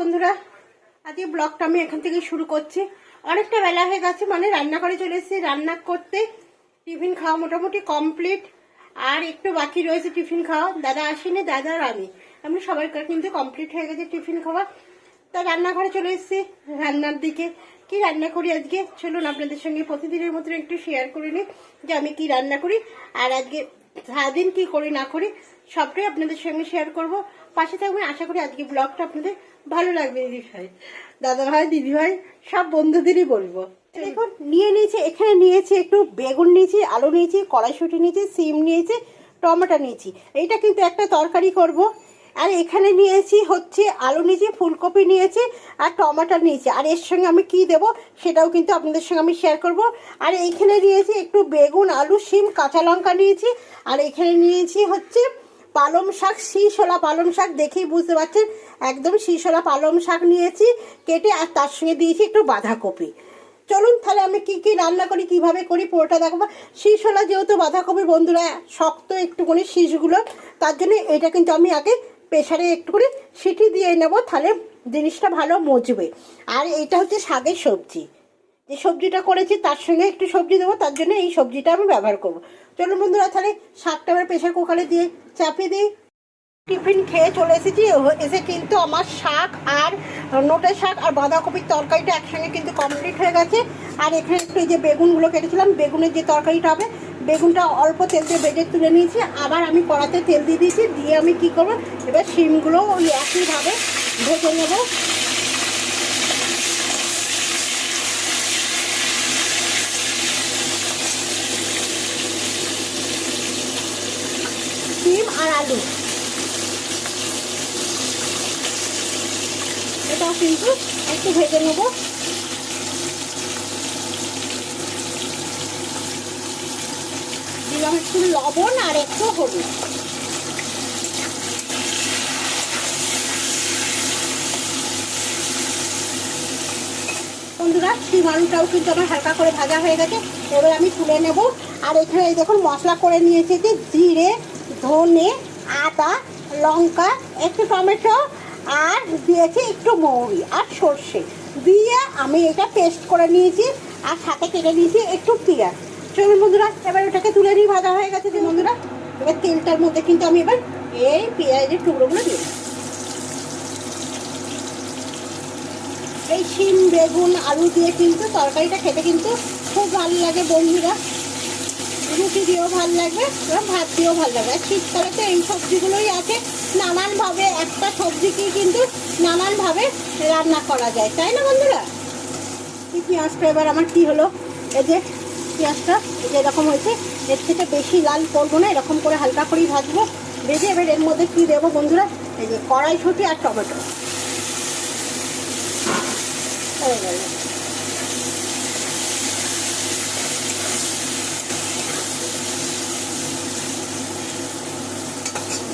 বন্ধুরা, আজকে ব্লগটা আমি এখান থেকে শুরু করছি। অনেকটা বেলা হয়ে গেছে মানে রান্না করে চলে এসেছি, রান্না করতে। টিফিন খাওয়া মোটামুটি কমপ্লিট আর একটু বাকি রয়েছে টিফিন খাওয়া। দাদা আসেনি, দাদা আর আমি। আমি সবাইকার কিন্তু কমপ্লিট হয়ে গেছে টিফিন খাওয়া। তা রান্নাঘরে চলে এসেছি, রান্নার দিকে। কি রান্না করি আজকে? চলুন আপনাদের সঙ্গে প্রতিদিনের মতন একটু শেয়ার করে নিই যে আমি কি রান্না করি। আর আজকে সারাদিন কি করি, না করি, সবটাই আপনাদের সঙ্গে শেয়ার করব। পাশে থাকবেন, আশা করি আজকে ব্লগটা আপনাদের ভালো লাগবে, দিদি ভাই, দাদা ভাই, দিদি ভাই, সব বন্ধুদেরই বলব। দেখুন, নিয়ে নিয়েছি, এখানে নিয়েছি একটু বেগুন নিয়েছি, আলু নিয়েছি, কড়াইশুটি নিয়েছি, সিম নিয়েছি, টমেটো নিয়েছি। এইটা কিন্তু একটা তরকারি করব। আর এখানে নিয়েছি হচ্ছে আলু নিয়েছি, ফুলকপি নিয়েছি আর টমেটো নিয়েছি। আর এর সঙ্গে আমি কি দেব সেটাও কিন্তু আপনাদের সঙ্গে আমি শেয়ার করব। আর এইখানে নিয়েছি একটু বেগুন, আলু, শিম, কাঁচা লঙ্কা নিয়েছি। আর এখানে নিয়েছি হচ্ছে পালং শাক শীষলা পালং শাক, দেখেই বুঝতে পারছেন, একদম শীষলা পালং শাক নিয়েছি কেটে, আর তার সঙ্গে দিয়েছি একটু বাঁধাকপি। চলুন তাহলে আমি কি কি রান্না করি, কীভাবে করি, পুরোটা দেখাবো। শীষলা যেহেতু বাঁধাকপি বন্ধুরা শক্ত একটুখানি শীষগুলো তার জন্য এটা কিন্তু আমি আগে প্রেশারে একটু করে সিটি দিয়ে নেব, তাহলে জিনিসটা ভালো মজবে। আর এটা হচ্ছে শাকের সবজি। যে সবজিটা করেছি তার সঙ্গে একটু সবজি দেবো, তার জন্য এই সবজিটা আমি ব্যবহার করব। চলুন বন্ধুরা, তাহলে শাকটা আমার প্রেশার কুকারে দিয়ে চাপিয়ে দিই। টিফিন খেয়ে চলে এসেছি। এসে কিন্তু আমার শাক আর নোটের শাক আর বাঁধাকপির তরকারিটা একসঙ্গে কিন্তু কমপ্লিট হয়ে গেছে। আর এখানে একটু এই যে বেগুনগুলো কেটেছিলাম, বেগুনের যে তরকারিটা হবে বেগুনটা অল্প তেল দিয়ে বেজে তুলে নিয়েছি, আবার আমি কড়াতে তেল দিয়ে দিয়েছি, দিয়ে আমি কি করব, এবার শিমগুলো ওই একইভাবে ভেজে নেব। শিম আর আলু। এটাও কিন্তু একটু ভেজে নেব দিলাম একটু লবণ আর একটু হলুদ। বন্ধুরা, শিম আলুটাও কিন্তু আমার হালকা করে ভাজা হয়ে গেছে। এবার আমি তুলে নেব। আর এখানে এই দেখুন, মশলা করে নিয়েছি যে জিরে, ধনে, আদা, লঙ্কা, একটু টমেটো, আর দিয়েছি একটু মৌরি আর সর্ষে। দিয়ে আমি এটা পেস্ট করে নিয়েছি আর সাথে কেটে নিয়েছি একটু পেঁয়াজ। চলুন বন্ধুরা, এবার ওটাকে তুলে নিয়ে ভাজা হয়ে গেছে যে বন্ধুরা। এবার তেলটার মধ্যে কিন্তু আমি এবার এই পেঁয়াজের টুকরোগুলো দিয়ে। এই শিম, বেগুন, আলু দিয়ে কিন্তু তরকারিটা খেতে কিন্তু খুব ভালো লাগে বন্ধুরা। রুটি দিয়েও ভালো লাগবে এবং ভাত দিয়েও ভালো লাগবে। আর শীতকালে তো এই সবজিগুলোই আছে, নানানভাবে একটা সবজিকেই কিন্তু নানানভাবে রান্না করা যায়, তাই না বন্ধুরা? এই পেঁয়াজটা এবার আমার কী হলো? এই যে পেঁয়াজটা এরকম হয়েছে, এর থেকে বেশি লাল করব না, এরকম করে হালকা করেই ভাজবো। ভেজে এবার এর মধ্যে কী দেবো বন্ধুরা? এই যে কড়াইশুঁটি আর টমেটো।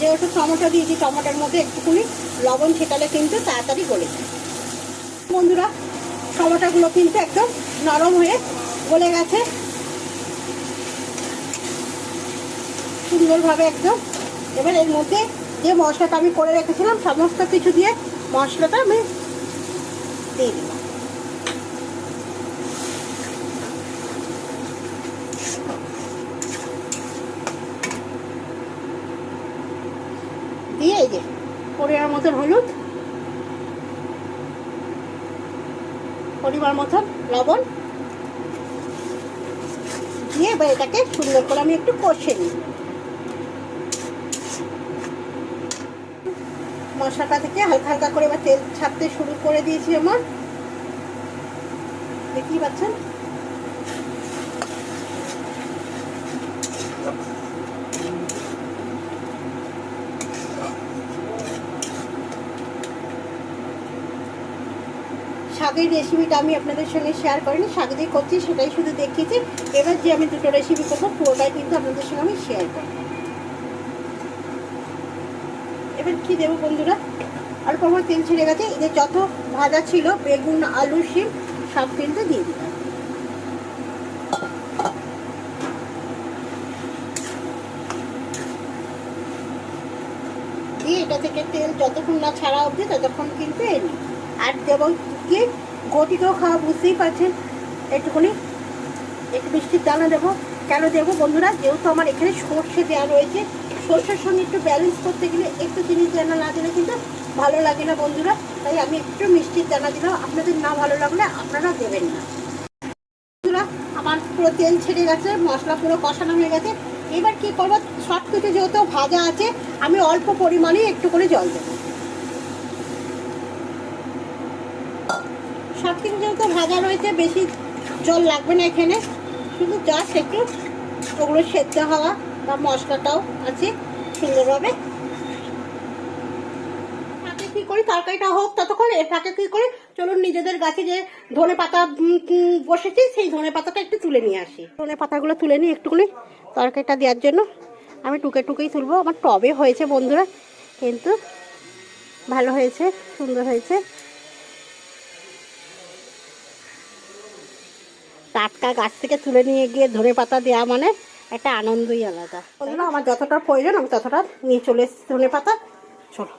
যেহেতু টমেটো দিয়েছি, টমেটোর মধ্যে একটুখানি লবণ ছেটালে কিন্তু তাড়াতাড়ি গলে বন্ধুরা, টমেটোগুলো কিন্তু একদম নরম হয়ে গলে গেছে। সুন্দরভাবে একদম। এবার এর মধ্যে যে মশলাটা আমি করে রেখেছিলাম, সমস্ত কিছু দিয়ে মশলাটা আমি দিয়ে দিলাম। দিয়ে এই যে পরিমাণ মতন হলুদ, পরিমাণ মতন লবণ দিয়ে এবার এটাকে সুন্দর করে আমি একটু কষে নিই মশলাটা থেকে হালকা হালকা করে এবার তেল ছাড়তে শুরু করে দিয়েছি আমার। দেখতেই পাচ্ছেন? শাকের রেসিপিটা আমি আপনাদের সঙ্গে শেয়ার করিনি, শাক দিয়ে করছি সেটাই শুধু দেখিয়েছি। এবার যে আমি দুটো রেসিপি করব, পুরোটাই কিন্তু আপনাদের সঙ্গে আমি শেয়ার করব। এবার কি দেবো বন্ধুরা? অল্প আমার তেল ছেড়ে গেছে। এদের যত ভাজা ছিল, বেগুন, আলু, শিম, সব কিন্তু দিয়ে দিলাম। এটা থেকে তেল যতক্ষণ না ছাড়া অবধি ততক্ষণ কিন্তু এনে আর দেবো কি? ঘটিকেও খাওয়া বুঝতেই পারছেন? একটুখানি, একটু মিষ্টির দানা দেবো। কেন দেবো বন্ধুরা? যেহেতু আমার এখানে সর্ষে দেওয়া রয়েছে সর্ষের সঙ্গে একটু ব্যালেন্স করতে গেলে একটু জিনিস দানা না দিলে কিন্তু ভালো লাগে না বন্ধুরা। তাই আমি একটু মিষ্টির দানা দিলাম। আপনাদের না ভালো লাগলে আপনারা দেবেন না। বন্ধুরা, আমার পুরো তেল ছেড়ে গেছে, মশলা পুরো কষানো হয়ে গেছে। এবার কি করব? সব কিছু যেহেতু ভাজা আছে, আমি অল্প পরিমাণে একটু করে জল দেবো। সব কিছু যেহেতু ভাজা রয়েছে, বেশি জল লাগবে না এখানে। শুধু জাস্ট একটু ওগুলো সেদ্ধ হওয়া। বা মশলাটাও আছে সুন্দরভাবে। ফাঁকে কী করি? তরকারিটা হোক ততক্ষণ এর ফাঁকে কী করি? চলুন নিজেদের গাছে যে ধনে পাতা বসেছি, সেই ধনে পাতাটা একটু তুলে নিয়ে আসি। ধনে পাতাগুলো তুলে নিই একটুখানি তরকারিটা দেওয়ার জন্য আমি টুকে টুকেই তুলবো। আমার টবে হয়েছে বন্ধুরা, কিন্তু ভালো হয়েছে, সুন্দর হয়েছে। টাটকা গাছ থেকে তুলে নিয়ে গিয়ে ধনে পাতা দেওয়া মানে একটা আনন্দই আলাদা। আমার যতটা প্রয়োজন, আমি ততটা নিয়ে চলে এসেছি পাতা। চলো।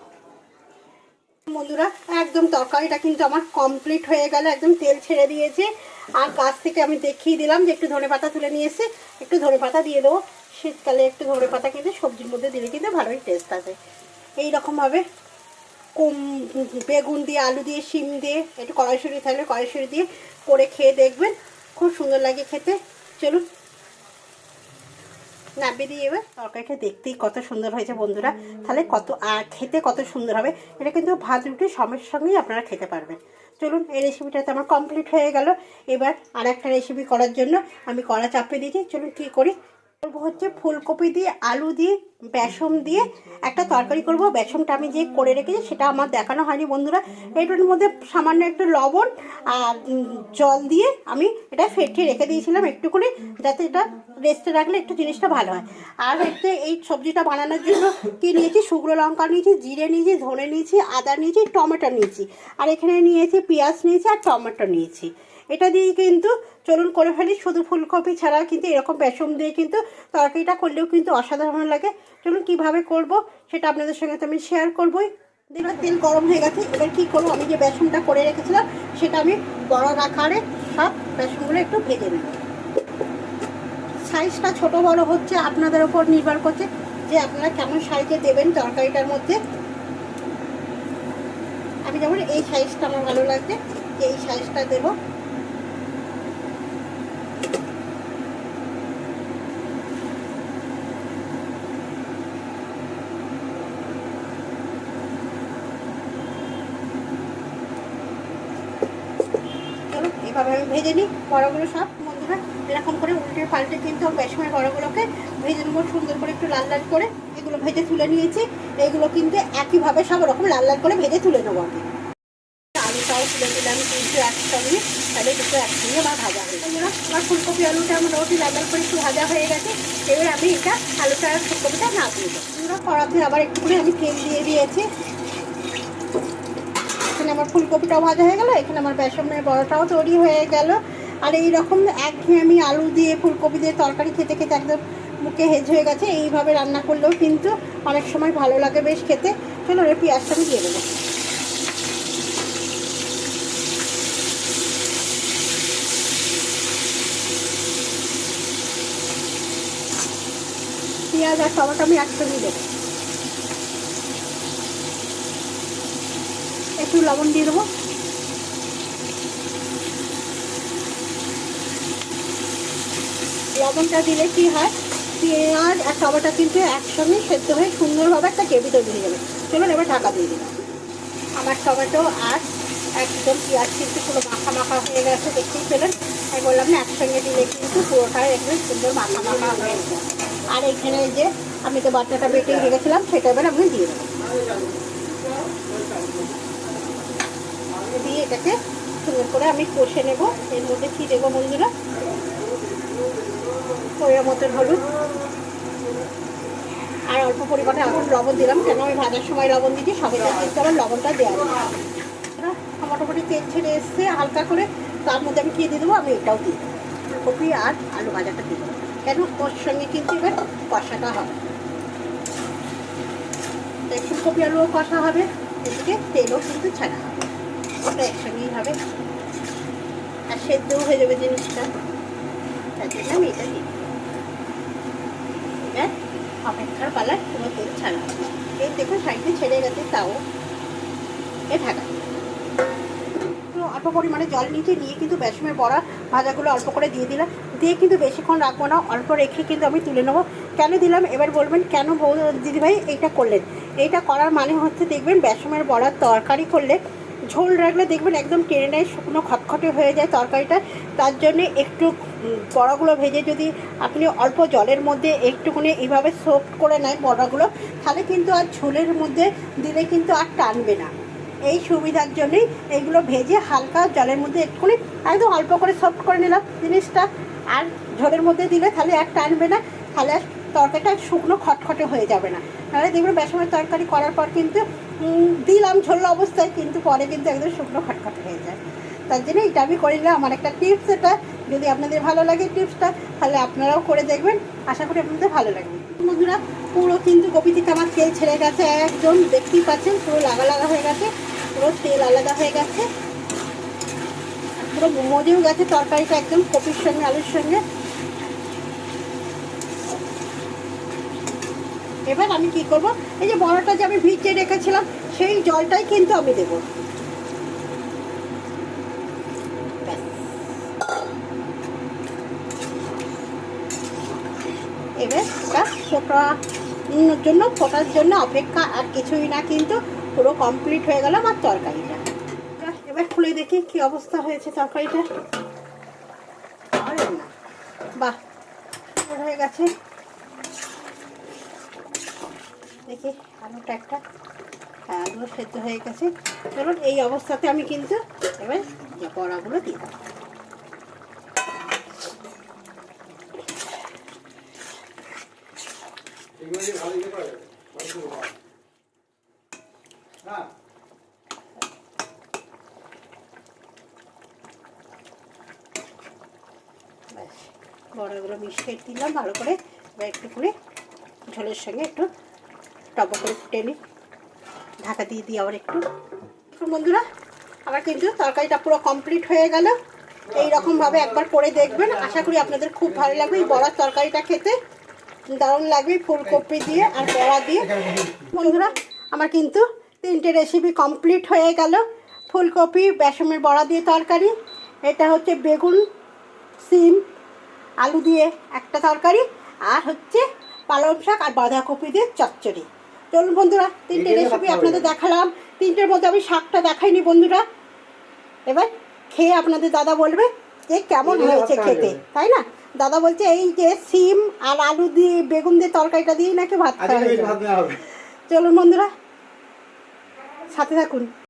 বন্ধুরা, একদম তরকারিটা কিন্তু আমার কমপ্লিট হয়ে গেল, একদম তেল ছেড়ে দিয়েছে। আর গাছ থেকে আমি দেখিয়ে দিলাম যে একটু ধনে পাতা তুলে নিয়ে এসে একটু ধনে পাতা দিয়ে দেবো। শীতকালে একটু ধনে পাতা কিন্তু সবজির মধ্যে দিলে কিন্তু ভালোই টেস্ট আসে। এইরকমভাবে কম, বেগুন দিয়ে, আলু দিয়ে, শিম দিয়ে, একটু কড়াইশুড়ি থাকলে কড়াইশুড়ি দিয়ে করে খেয়ে দেখবেন। খুব সুন্দর লাগে খেতে। চলুন। নামিয়ে দিয়ে এবার তরকারিটা দেখতেই কত সুন্দর হয়েছে বন্ধুরা। তাহলে কত খেতে কত সুন্দর হবে। এটা কিন্তু ভাত রুটি সমের সঙ্গেই আপনারা খেতে পারবেন। চলুন, এই রেসিপিটা তো আমার কমপ্লিট হয়ে গেল। এবার আর একটা রেসিপি করার জন্য আমি কড়া চাপিয়ে দিয়েছি। চলুন, কী করি? হচ্ছে ফুলকপি দিয়ে, আলু দিয়ে, বেসন দিয়ে একটা তরকারি করব। বেসনটা আমি যে করে রেখেছি সেটা আমার দেখানো হয়নি বন্ধুরা। এইটার মধ্যে সামান্য একটু লবণ আর জল দিয়ে আমি এটা ফেটিয়ে রেখে দিয়েছিলাম একটু করে যাতে এটা রেস্টে রাখলে একটু জিনিসটা ভালো হয়। আর হচ্ছে এই সবজিটা বানানোর জন্য কি নিয়েছি? শুকনো লঙ্কা নিয়েছি, জিরে নিয়েছি, ধনে নিয়েছি, আদা নিয়েছি, টমেটো নিয়েছি। আর এখানে নিয়েছি পেঁয়াজ নিয়েছি আর টমেটো নিয়েছি। এটা দিয়ে কিন্তু চলুন করে ফেলি। শুধু ফুলকপি ছাড়া কিন্তু এরকম বেসন দিয়ে কিন্তু তরকারিটা করলেও কিন্তু অসাধারণ লাগে। চলুন কীভাবে করব সেটা আপনাদের সঙ্গে তো আমি শেয়ার করবই। দিলাম তেল গরম হয়ে গেছে। এবার কী করব? আমি যে বেসনটা করে রেখেছিলাম, সেটা আমি বড় আকারে সব বেসনগুলো একটু ভেজে নেব। সাইজটা ছোট বড় হচ্ছে, আপনাদের ওপর নির্ভর করছে যে আপনারা কেমন সাইজে দেবেন তরকারিটার মধ্যে। আমি যেমন এই সাইজটা আমার ভালো লাগছে, এই সাইজটা দেবো। এভাবে আমি ভেজে নিই। বড়গুলো সব বন্ধুরা এরকম করে উল্টে পাল্টে কিন্তু বেসময় বড়গুলোকে ভেজে নেব, সুন্দর করে একটু লাল লাল করে এগুলো ভেজে তুলে নিয়েছি। এগুলো কিন্তু একইভাবে সব রকম লাল লাল করে ভেজে তুলে নেব আমি। আলুটাও তুলে দিলাম কিন্তু একসঙ্গে। তাহলে দুটো একসঙ্গে আমার ভাজা হয়ে গেল আমার ফুলকপি আলুটা মোটামুটি লাল লাল করে একটু ভাজা হয়ে গেছে। এবার আমি এটা আলুটা ফুলকপিটা না দিয়ে দেবো কড়াতে আবার একটু করে আমি তেল দিয়ে দিয়েছি। আমার ফুলকপিটাও ভাজা হয়ে গেল, এখানে আমার বেসনের বড়াটাও তৈরি হয়ে গেল। আর এই রকম একঘেয়েমি আলু দিয়ে ফুলকপি দিয়ে তরকারি খেতে খেতে একদম মুখে হেজ হয়ে গেছে, এইভাবে রান্না করলেও কিন্তু অনেক সময় ভালো লাগে বেশ খেতে। চলো রে পেঁয়াজটা আমি দিয়ে দেবো। পেঁয়াজ আর টমেটো আমি একসঙ্গে দেবো। একটু লবণ দিয়ে দেবো। লবণটা দিলে কি হয়? পেঁয়াজ আর টমেটো কিন্তু একসঙ্গে সেদ্ধ হয়ে সুন্দরভাবে একটা গ্রেভি তৈরি হয়ে যাবে। চলুন এবার ঢাকা দিয়ে দিলাম আমার টমেটো আর একদম পেঁয়াজ কিন্তু পুরো মাখা মাখা হয়ে গেছে, দেখতেই পেলেন? আমি বললাম না, একসঙ্গে দিলে কিন্তু পুরোটাই একদম সুন্দর মাখা মাখা হয়ে যায় আর এখানে যে, আমি তো বাচ্চাটা বেটে রেখেছিলাম, সেটা এবার আমি দিয়ে দেবো। দিয়ে এটাকে সুন্দর করে আমি কষে নেব। এর মধ্যে কী দেবো বন্ধুরা? পরিমাণ মতন হলুদ। আর অল্প পরিমাণে এখন লবণ দিলাম। কেন আমি ভাজার সময় লবণ দিচ্ছি সবাই কিন্তু আমার লবণটা দেওয়া যায় মোটামুটি তেল ছেড়ে এসছে। হালকা করে তার মধ্যে আমি কী দিয়ে দেবো? আমি এটাও দিই ফুলকপি আর আলু ভাজাটা দেবো। কেন? ওর সঙ্গে কিন্তু এবার কষাটা হবে। ফুলকপি আলুও কষা হবে। এদিকে তেলও কিন্তু ছাড়া হবে। সবটা একসঙ্গেই হবে। আর সেদ্ধও হয়ে যাবে জিনিসটা। তার জন্য আমি এটা দিই এবার অপেক্ষার তেল ছাড়া এই দেখুন, সাইডে ছেড়ে গেছে, তাও এ ঢাকা। অল্প পরিমাণে জল নিচে নিয়ে কিন্তু বেসমের বড়া ভাজাগুলো অল্প করে দিয়ে দিলাম। দিয়ে কিন্তু বেশিক্ষণ রাখব না, অল্প রেখে কিন্তু আমি তুলে নেব। কেন দিলাম? এবার বলবেন, কেন বৌ দিদিভাই এইটা করলেন? এইটা করার মানে হচ্ছে দেখবেন বেসমের বড়ার তরকারি করলে ঝোল রাখলে দেখবেন একদম টেনে নেয়, শুকনো খটখটে হয়ে যায় তরকারিটা। তার জন্যে একটু বড়াগুলো ভেজে যদি আপনি অল্প জলের মধ্যে একটুখানি এইভাবে সোপ করে নেয় বড়াগুলো, তাহলে কিন্তু আর ঝোলের মধ্যে দিলে কিন্তু আর টানবে না। এই সুবিধার জন্যই এইগুলো ভেজে হালকা জলের মধ্যে একটুখানি, একদম অল্প করে সফট করে নিলাম জিনিসটা। আর ঝোলের মধ্যে দিলে তাহলে আর টানবে না, তাহলে আর তরকারিটা শুকনো খটখটে হয়ে যাবে না। তাহলে দেখবেন বেসমের তরকারি করার পর কিন্তু দিলাম ঝোল অবস্থায়, কিন্তু পরে কিন্তু একদম শুকনো খটখট হয়ে যায়। তার জন্য এটা আমি করে নিলাম। আমার একটা টিপস এটা। যদি আপনাদের ভালো লাগে টিপসটা তাহলে আপনারাও করে দেখবেন। আশা করি আপনাদের ভালো লাগবে। বন্ধুরা, পুরো কিন্তু কপি থেকে আমার তেল ছেড়ে গেছে। একদম দেখতেই পাচ্ছেন, পুরো লাগা লাগা হয়ে গেছে। পুরো তেল আলাদা হয়ে গেছে। পুরো মজেও গেছে তরকারিটা একদম কপির সঙ্গে, আলুর সঙ্গে। এবার আমি কি করব? এই যে বড়টা যে আমি ভিজিয়ে রেখেছিলাম, সেই জলটাই কিন্তু আমি দেবো। এবার এটা ফোটা জন্য, ফোটার জন্য অপেক্ষা আর কিছুই না, কিন্তু পুরো কমপ্লিট হয়ে গেল আমার তরকারিটা। এবার খুলে দেখি কি অবস্থা হয়েছে তরকারিটা। বাহ হয়ে গেছে দেখি আলুটা একটা আলু সেদ্ধ হয়ে গেছে। চলুন এই অবস্থাতে আমি কিন্তু এবার যে বড়াগুলো দিয়ে দেবো। ইয়ে বড়াগুলো মিশিয়ে দিলাম ভালো করে এবার করে ঝোলের সঙ্গে একটু টপ করে ফুটে নিই। ঢাকা দিয়ে দিই আবার একটু। বন্ধুরা, আমার কিন্তু তরকারিটা পুরো কমপ্লিট হয়ে গেল। এই রকমভাবে একবার করে দেখবেন। আশা করি আপনাদের খুব ভালো লাগবে। এই বড়ার তরকারিটা খেতে দারুণ লাগবে ফুলকপি দিয়ে আর বড়া দিয়ে। বন্ধুরা, আমার কিন্তু তিনটে রেসিপি কমপ্লিট হয়ে গেল। ফুলকপি বেসমের বড়া দিয়ে তরকারি। এটা হচ্ছে বেগুন, সিম, আলু দিয়ে একটা তরকারি। আর হচ্ছে পালং শাক আর বাঁধাকপি দিয়ে চচ্চড়ি। চলুন বন্ধুরা তিনটে রেসিপি আপনাদের দেখালাম। তিনটের মধ্যে আমি শাকটা দেখাইনি বন্ধুরা। এবার খেয়ে আপনাদের দাদা বলবে যে কেমন হয়েছে খেতে তাই না? দাদা বলছে এই যে সিম আর আলু দিয়ে বেগুন দিয়ে তরকারিটা দিয়েই নাকি ভাত খাওয়া চলুন বন্ধুরা সাথে থাকুন।